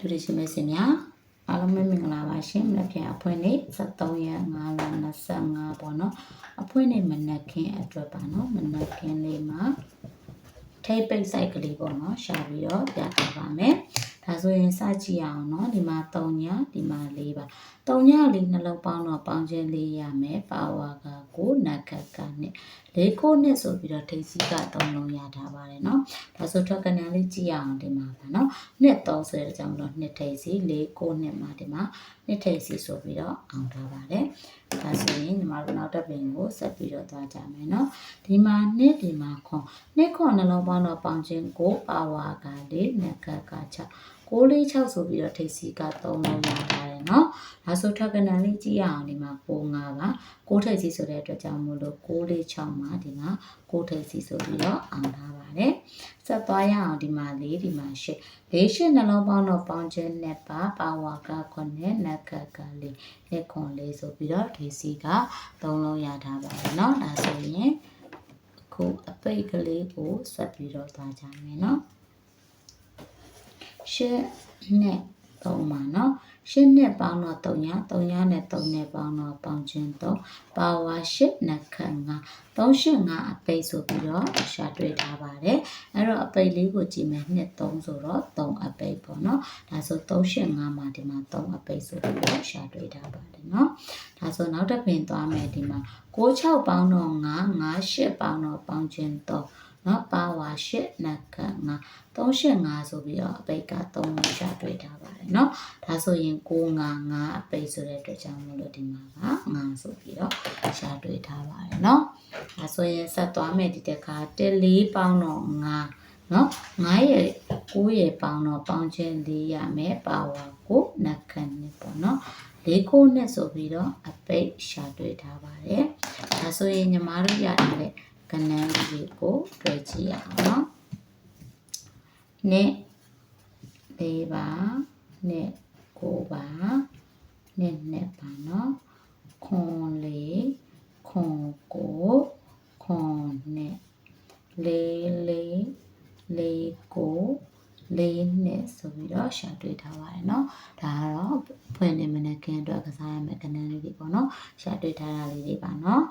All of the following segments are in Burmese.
ဒူရီရှင်မစင်များအားလုံးပဲမင်္ဂလာပါရှင်မနက်ဖြန်အဖွင့်နေ့73ရက်5လ25ပေါ့နော်အဖွင့်နေ့မနက်ခင်းအတွက်ပါနော်မနက်ခင်းလေးမှာထိပ်ပိတ်ဆိုင်ကလေးပေါ့နော်ရှာပြီးတော့ပြထားပါမယ်ဒါဆိုရင်စကြည့်အောင်နော်ဒီမှာ3ညဒီမှာ4ပါ3ညလေးနှလုံးပေါင်းတော့ပေါင်းခြင်းလေးရမယ်ပါဝါက 9နက်ခက်ကနဲ့လေးကိုနဲ့ဆိုပြီးတော့ထိပ်စီးက3လုံးရထားပါတယ်နော်ဒါဆိုထွက်ကနန်းလေးကြည့်အောင်ဒီမှာပါနော်နှစ်3ဆိုတဲ့အကြောင်းတော့နှစ်ထိပ်စီ4 9နှစ်မှာဒီမှာနှစ်ထိပ်စီဆိုပြီးတော့အောင်ထားပါတယ်ဒါဆိုရင်ညီမတို့နောက်တစ်ပင်ကိုဆက်ပြီးတော့သွားကြမယ်နော်ဒီမှာနှစ်ဒီမှာခွန်နှစ်ခွန်နှလုံးပေါင်းတော့ပေါင်းခြင်းကိုပါဝါကလေးနက်ကက6 6ဆိုပြီးတော့ထိပ်စီက3လုံးလာပါတယ်เนาะဒါဆိုထပ်ကဏ္ဍလေးကြည့်ရအောင်ဒီမှာ6 9ပါ6ထိပ်စီဆိုတဲ့အတွက်ကြောင့်မို့လို့6 6မှာဒီမှာ6ထိပ်စီဆိုပြီးတော့အောင်ထားပါတယ်ဆက်သွားရအောင်ဒီမှာ၄ဒီမှာ၈၄၈နှလုံးပေါင်းတော့ပေါင်းခြင်းနဲ့ပါပါဝါက9နက်ကကလေးလက်ခွန်လေးဆိုပြီးတော့ထိပ်စီက3လုံးရထားပါတယ်เนาะဒါဆိုရင်ခုအပိတ်ကလေးကိုဆက်ပြီးတော့သွားကြမယ်เนาะ ၈နဲ့3ပါเนาะ၈နဲ့ပေါင်းတော့3ညာ3ညာနဲ့3နဲ့ပေါင်းတော့ပေါင်းခြင်း3ပါဝါ၈နှခန့်က385အပိတ်ဆိုပြီးတော့ရှာတွေ့ထားပါတယ်အဲ့တော့အပိတ်လေးကိုကြည့်မယ်နှစ်3ဆိုတော့3အပိတ်ပေါ့เนาะဒါဆို385မှာဒီမှာ3အပိတ်ဆိုပြီးတော့ရှာတွေ့ထားပါတယ်เนาะဒါဆိုနောက်တစ်ပင်သွားမယ်ဒီမှာ96ပေါင်းတော့9 98ပေါင်းတော့ပေါင်းခြင်း3 နော်ပါဝါရှစ်နှစ်ခန့်5 385ဆိုပြီးတော့အပိတ်က3လို့ရှာတွေ့ထားပါတယ်เนาะဒါဆိုရင်955အပိတ်ဆိုတဲ့အတွက်ကြောင့်မလို့ဒီမှာက9ဆိုပြီးတော့ရှာတွေ့ထားပါတယ်เนาะဒါဆိုရင်ဆက်သွားမယ်ဒီတစ်ခါ14ပေါင်းတော့9เนาะ9ရဲ့9ရဲ့ပေါင်းတော့ပေါင်းခြင်း4ရမယ်ပါဝါကိုနှစ်ခန့်နဲ့ပေါ့เนาะလေးခုနဲ့ဆိုပြီးတော့အပိတ်ရှာတွေ့ထားပါတယ်ဒါဆိုရင်ညီမတို့ရထားတဲ့ ကဏ္ဍလေးကိုတွေ့ကြည့်ရအောင်เนาะ နဲ့၄ပါနဲ့၉ပါနဲ့နှစ်ပါနော်ခွန်လေးခွန်ကိုခွန်နဲ့လေးလေးလေးကိုလေးနဲ့ဆိုပြီးတော့ရှာတွေ့ထားပါတယ်เนาะဒါကတော့ဖွင့်နေမနဲ့ကင်းအတွက်ကစားရမယ့်ကဏ္ဍလေးတွေပေါ့နော်ရှာတွေ့ထားတာလေးတွေပါเนาะ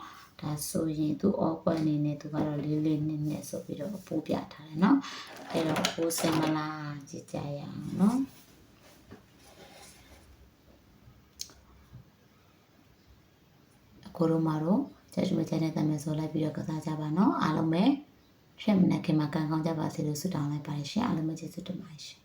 ဒါဆိုရင်သူအော်ပွက်အနေနဲ့သူကတော့လေးလေးနှစ်နှစ်ဆိုပြီးတော့ပို့ပြထားတယ်เนาะအဲ့တော့ကိုစင်မလားကြည့်ကြရအောင်เนาะအခုတို့မှာတော့ကျချူချန်တဲ့တမန်ဆိုလိုက်ပြီးတော့ကစားကြပါเนาะအားလုံးပဲရှက်မနက်ခင်မှာကံကောင်းကြပါစေလို့ဆုတောင်းလိုက်ပါတယ်ရှင်အားလုံးပဲကျေးဇူးတင်ပါတယ်ရှင်